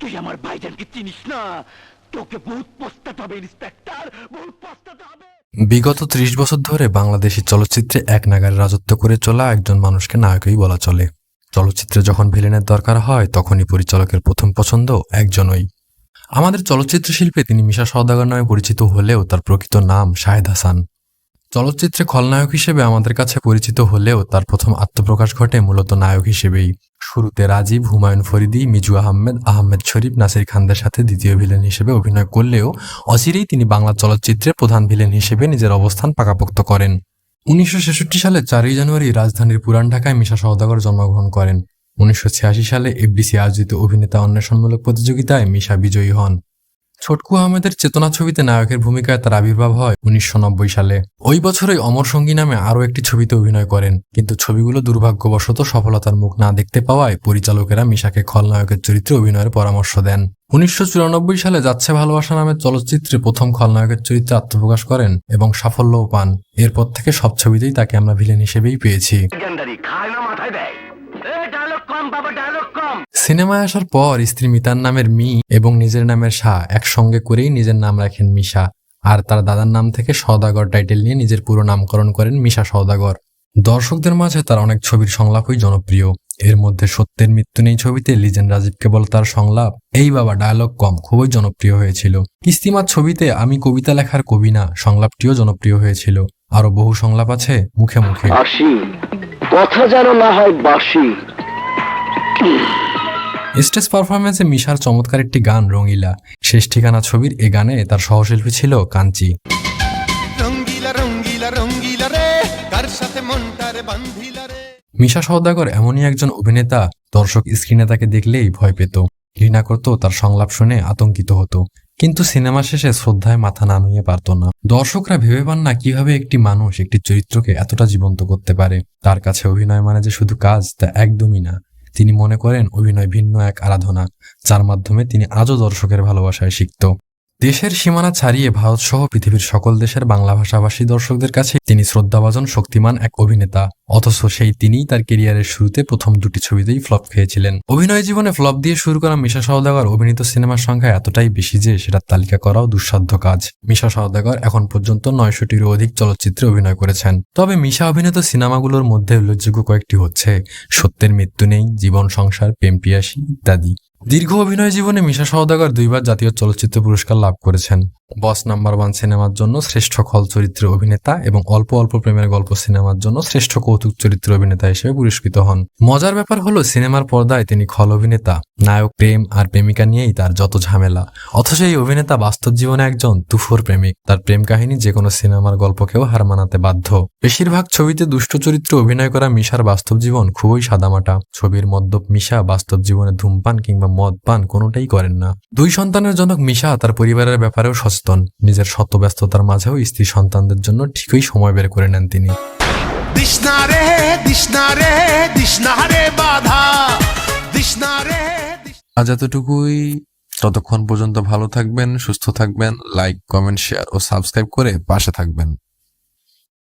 তুই আমার ভাইজানকে চিনিস না? তোকে বহুত পস্তাতে হবে, ইন্সপেক্টর, বহুত পস্তাতে হবে। বিগত ত্রিশ বছর ধরে বাংলাদেশি চলচ্চিত্রে এক নাগারে রাজত্ব করে চলা একজন মানুষকে নায়কই বলা চলে। চলচ্চিত্রে যখন ভিলেনের দরকার হয়, তখনই পরিচালকের প্রথম পছন্দ একজনই। আমাদের চলচ্চিত্র শিল্পে তিনি মিশা সওদাগর নামে পরিচিত হলেও তার প্রকৃত নাম শাহেদ হাসান। চলচ্চিত্রে খলনায়ক হিসেবে আমাদের কাছে পরিচিত হলেও তার প্রথম আত্মপ্রকাশ ঘটে মূলত নায়ক হিসেবেই। শুরুতে রাজীব, হুমায়ুন ফরিদি, মিজু আহমেদ আহমেদ শরীফ, নাসির খানদের সাথে দ্বিতীয় ভিলেন হিসেবে অভিনয় করলেও অচিরেই তিনি বাংলা চলচ্চিত্রে প্রধান ভিলেন হিসেবে নিজের অবস্থান পাকাপোক্ত করেন। উনিশশো ছেষট্টি সালে চারই জানুয়ারি রাজধানীর পুরান ঢাকায় মিশা সহদাগর জন্মগ্রহণ করেন। উনিশশো ছিয়াশি সালে এফডিসি আয়োজিত অভিনেতা অন্বেষণমূলক প্রতিযোগিতায় মিশা বিজয়ী হন। ছোটকু আহমেদের চেতনা ছবিতে নায়কের ভূমিকায় তার আবির্ভাব হয় উনিশশো নব্বই সালে। ওই বছরই অমর সঙ্গী নামে আরও একটি ছবিতে অভিনয় করেন, কিন্তু ছবিগুলো দুর্ভাগ্যবশত সফলতার মুখ না দেখতে পাওয়ায় পরিচালকেরা মিশাকে খলনায়কের চরিত্রে অভিনয়ের পরামর্শ দেন। উনিশশো চুরানব্বই সালে যাচ্ছে ভালোবাসা নামের চলচ্চিত্রে প্রথম খলনায়কের চরিত্রে আত্মপ্রকাশ করেন এবং সাফল্যও পান। এরপর থেকে সব ছবিতেই তাকে আমরা ভিলেন হিসেবেই পেয়েছি। কম। সিনেমায় আসার পর স্ত্রী মিতার নামের মি এবং নিজের নামের শাহ একসঙ্গে করেই নিজের নাম রাখেন মিশা। আর তার দাদার নাম থেকে সওদাগর টাইটেল নিয়ে নিজের পুরো নামকরণ করেন মিশা সওদাগর। দর্শকদের মাঝে তার অনেক ছবির সংলাপই জনপ্রিয়। এর মধ্যে সত্যের মৃত্যু নেই ছবিতে লিজেন রাজীবকে কেবল তার সংলাপ, এই বাবা ডায়ালগ কম, খুবই জনপ্রিয় হয়েছিল। কিস্তিমাত ছবিতে আমি কবিতা লেখার কবি না, সংলাপটিও জনপ্রিয় হয়েছিল। আরও বহু সংলাপ আছে মুখে মুখে। কথা যেন না হয় বাসি স্টেজ পারফরমেন্সে মিশার চমৎকার একটি গান রঙিলা। শেষ ঠিকানা ছবির এ গানে তার সহশিল্পী ছিল কাঞ্চি। মিশা সওদাগর এমনই একজন অভিনেতা দর্শক স্ক্রিনে তাকে দেখলেই ভয় পেত। ঘৃণা করত তার সংলাপ শুনে আতঙ্কিত হতো। কিন্তু সিনেমা শেষে শ্রদ্ধায় মাথা না নুয়ে পারত না। দর্শকরা ভেবে পান না কীভাবে একটি মানুষ একটি চরিত্রকে এতটা জীবন্ত করতে পারে। তার কাছে অভিনয় মানে যে শুধু কাজ তা একদমই না। তিনি মনে করেন অভিনয় ভিন্ন এক আরাধনা যার মাধ্যমে তিনি আজও দর্শকের ভালোবাসায় শিখত দেশের সীমানা ছাড়িয়ে ভারত সহ পৃথিবীর সকল দেশের বাংলা ভাষাভাষী দর্শকদের কাছে তিনি শ্রদ্ধাভাজন, শক্তিমান এক অভিনেতা। অথচ সেই তিনিই তার কেরিয়ারের শুরুতে প্রথম দুটি ছবিতেই ফ্লপ খেয়েছিলেন। অভিনয় জীবনে ফ্লপ দিয়ে শুরু করা মিশা সওদাগর অভিনীত সিনেমার সংখ্যা এতটাই বেশি যে সেটার তালিকা করাও দুঃসাধ্য কাজ। মিশা সওদাগর এখন পর্যন্ত নয়শোটিরও অধিক চলচ্চিত্রে অভিনয় করেছেন। তবে মিশা অভিনীত সিনেমাগুলোর মধ্যে উল্লেখযোগ্য কয়েকটি হচ্ছে সত্যের মৃত্যু নেই, জীবন সংসার, প্রেম পিয়াসী ইত্যাদি। দীর্ঘ অভিনয় জীবনে মিশা সওদাগর দুইবার জাতীয় চলচ্চিত্র পুরস্কার লাভ করেছেন। বস নাম্বার ওয়ান সিনেমার জন্য শ্রেষ্ঠ খল চরিত্র অভিনেতা এবং অল্প অল্প প্রেমের গল্প সিনেমার জন্য শ্রেষ্ঠ কৌতুক চরিত্র অভিনেতা হিসেবে পুরস্কৃত হন। মজার ব্যাপার হলো, সিনেমার পর্দায় তিনি খল অভিনেতা, নায়ক, প্রেম আর প্রেমিকা নিয়েই তার যত ঝামেলা। অথচ এই অভিনেতা বাস্তব জীবনে একজন তুফোর প্রেমিক। তার প্রেম কাহিনী যে কোনো সিনেমার গল্পকেও হার মানাতে বাধ্য। বেশিরভাগ ছবিতে দুষ্ট চরিত্রে অভিনয় করা মিশার বাস্তব জীবন খুবই সাদামাটা। ছবির মদ্যপ মিশা বাস্তব জীবনে ধূমপান কিংবা মদ পান কোনোটাই করেন না। দুই সন্তানের জনক মিশা তার পরিবারের ব্যাপারেও সচেতন। নিজের শত ব্যস্ততার মাঝেও স্ত্রী সন্তানদের জন্য ঠিকই সময় বের করে নেন তিনি। দিশনা রে দিশনা রে দিশনা রে বাধা। দিশনা রে। আজ এতটুকুই। ততক্ষণ পর্যন্ত ভালো থাকবেন সুস্থ থাকবেন। লাইক কমেন্ট শেয়ার ও সাবস্ক্রাইব করে পাশে থাকবেন।